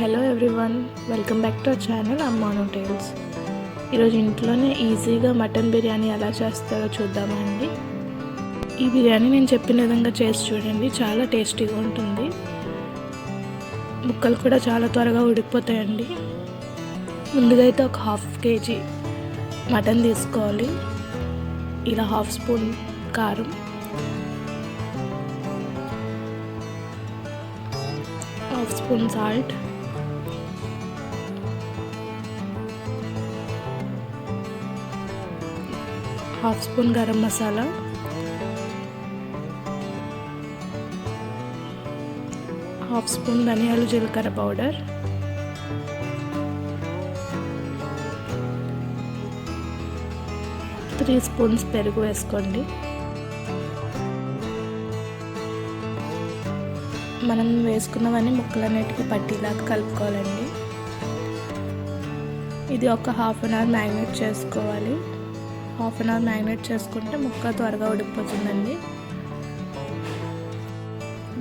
Hello everyone welcome back to our channel. అమ్మాను టైల్స్ ఈరోజు ఇంట్లోనే ఈజీగా మటన్ బిర్యానీ ఎలా చేస్తారో చూద్దామండి ఈ బిర్యానీ నేను చెప్పిన విధంగా చేసి చూడండి చాలా టేస్టీగా ఉంటుంది. ముక్కలు కూడా చాలా త్వరగా ఉడికిపోతాయండి. ముందుగా అయితే ఒక హాఫ్ కేజీ మటన్ తీసుకోవాలి. ఇలా హాఫ్ స్పూన్ కారం. Half spoon salt. Half spoon garam masala. Half spoon ధనియాలు జీలకర్ర పౌడర్. త్రీ స్పూన్స్ పెరుగు వేసుకోండి. మనం వేసుకున్నవన్నీ ముక్కలన్నిటికీ పట్టిలాగా కలుపుకోవాలండి. ఇది ఒక హాఫ్ అన్ అవర్ మ్యారినేట్ చేసుకోవాలి. హాఫ్ అన్ అవర్ మ్యారినేట్ చేసుకుంటే ముక్క త్వరగా ఉడికిపోతుందండి.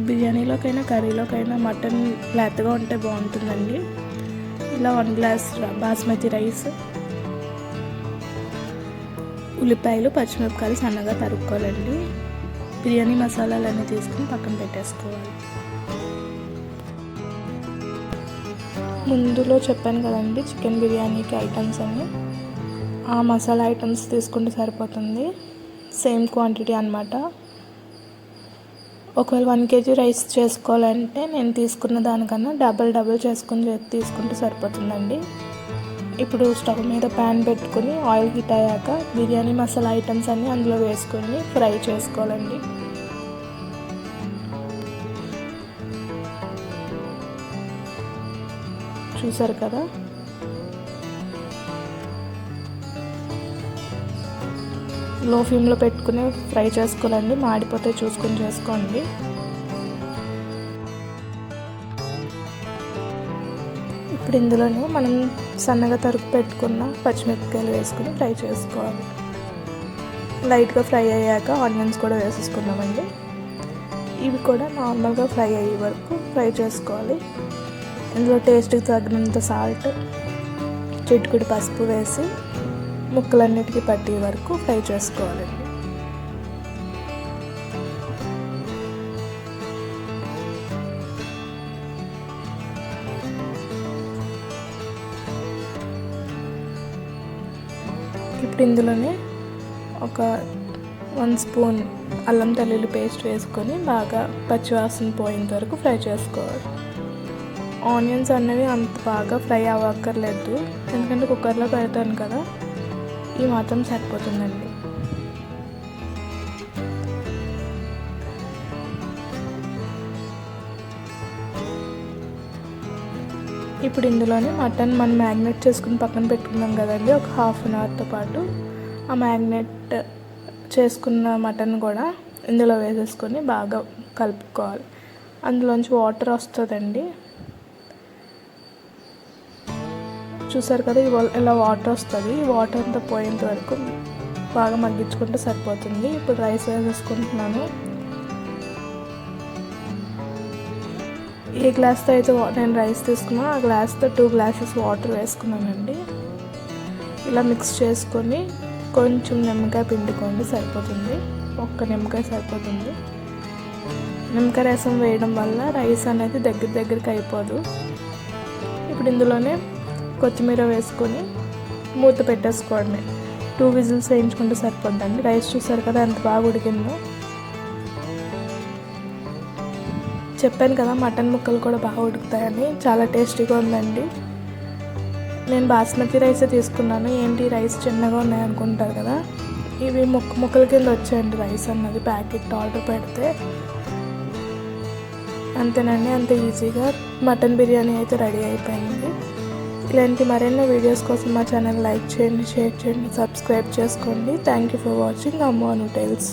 బిర్యానీలోకైనా కర్రీలోకైనా మటన్ లేతగా ఉంటే బాగుంటుందండి. ఇలా వన్ గ్లాస్ బాస్మతి రైస్ ఉల్లిపాయలు పచ్చిమిరపకాయలు సన్నగా తరుక్కోవాలండి. బిర్యానీ మసాలాలన్నీ తీసుకుని పక్కన పెట్టేసుకోవాలి. ముందులో చెప్పాను కదండి చికెన్ బిర్యానీకి ఐటమ్స్ అన్నీ. ఆ మసాలా ఐటమ్స్ తీసుకుంటే సరిపోతుంది. సేమ్ క్వాంటిటీ అనమాట ఒకవేళ వన్ కేజీ రైస్ చేసుకోవాలంటే నేను తీసుకున్న దానికన్నా డబల్ డబల్ చేసుకుని తీసుకుంటే సరిపోతుందండి. ఇప్పుడు స్టవ్ మీద ప్యాన్ పెట్టుకుని ఆయిల్ హీట్ అయ్యాక బిర్యానీ మసాలా ఐటమ్స్ అన్నీ అందులో వేసుకొని ఫ్రై చేసుకోవాలండి. చూసారు కదా? లో ఫ్లేమ్లో పెట్టుకుని ఫ్రై చేసుకోవాలండి. మాడిపోతే చూసుకొని చేసుకోండి. ఇప్పుడు ఇందులోనే మనం సన్నగా తరుగు పెట్టుకున్న పచ్చిమిరపకాయలు వేసుకుని ఫ్రై చేసుకోవాలి. లైట్గా ఫ్రై అయ్యాక ఆనియన్స్ కూడా వేసేసుకున్నామండి ఇవి కూడా నార్మల్గా ఫ్రై అయ్యే వరకు ఫ్రై చేసుకోవాలి. ఇందులో టేస్ట్కి తగినంత సాల్ట్ చిట్టుకుడి పసుపు వేసి ముక్కలన్నిటికీ పట్టే వరకు ఫ్రై చేసుకోవాలండి ఇప్పుడు ఇందులోనే ఒక వన్ స్పూన్ అల్లం తల్లిలు పేస్ట్ వేసుకొని బాగా పచ్చివాసన పోయేంత వరకు ఫ్రై చేసుకోవాలి. ఆనియన్స్ అనేవి అంత బాగా ఫ్రై అవ్వక్కర్లేదు. ఎందుకంటే కుక్కర్లో పెడతాను కదా. ఈ మాత్రం సరిపోతుందండి. ఇప్పుడు ఇందులోనే మటన్ మనం మ్యాగ్నెట్ చేసుకుని పక్కన పెట్టుకున్నాం కదండి ఒక హాఫ్ అన్ అవర్తో పాటు. ఆ మ్యాగ్నెట్ చేసుకున్న మటన్ కూడా ఇందులో వేసేసుకొని బాగా కలుపుకోవాలి. అందులోంచి వాటర్ వస్తుందండి. చూసారు కదా ఇలా వాటర్ వస్తుంది. వాటర్ అంతా పోయేంత వరకు బాగా మగ్గించుకుంటే సరిపోతుంది. ఇప్పుడు రైస్ వేసేసుకుంటున్నాను ఏ గ్లాస్తో అయితే నేను రైస్ తీసుకున్నా ఆ గ్లాస్తో టూ గ్లాసెస్ వాటర్ వేసుకున్నానండి. ఇలా మిక్స్ చేసుకొని కొంచెం నిమ్మకాయ పిండుకోండి సరిపోతుంది. ఒక్క నిమ్మకాయ సరిపోతుంది. నిమ్మకాయ రసం వేయడం వల్ల రైస్ అనేది దగ్గర దగ్గరికి అయిపోదు. ఇప్పుడు ఇందులోనే కొత్తిమీర వేసుకొని మూత పెట్టేసుకోవడమే టూ విజిల్స్ వేయించుకుంటే సరిపోద్దండి. రైస్ చూసారు కదా ఎంత బాగా ఉడికిందో. చెప్పాను కదా మటన్ ముక్కలు కూడా బాగా ఉడుకుతాయని. చాలా టేస్టీగా ఉందండి. నేను బాస్మతి రైసే తీసుకున్నాను. ఏంటి? రైస్ చిన్నగా ఉన్నాయి అనుకుంటారు కదా. ఇవి ముక్క ముక్కల కింద వచ్చాయండి రైస్ అన్నది. ప్యాకెట్ ఆర్డర్ పెడితే అంతేనండి. అంత ఈజీగా మటన్ బిర్యానీ అయితే రెడీ అయిపోయింది. ఇలాంటి మరెన్నో వీడియోస్ కోసం మా ఛానల్ లైక్ చేయండి షేర్ చేయండి సబ్స్క్రైబ్ చేసుకోండి. థ్యాంక్ యూ ఫర్ వాచింగ్ అమ్మోను టైల్స్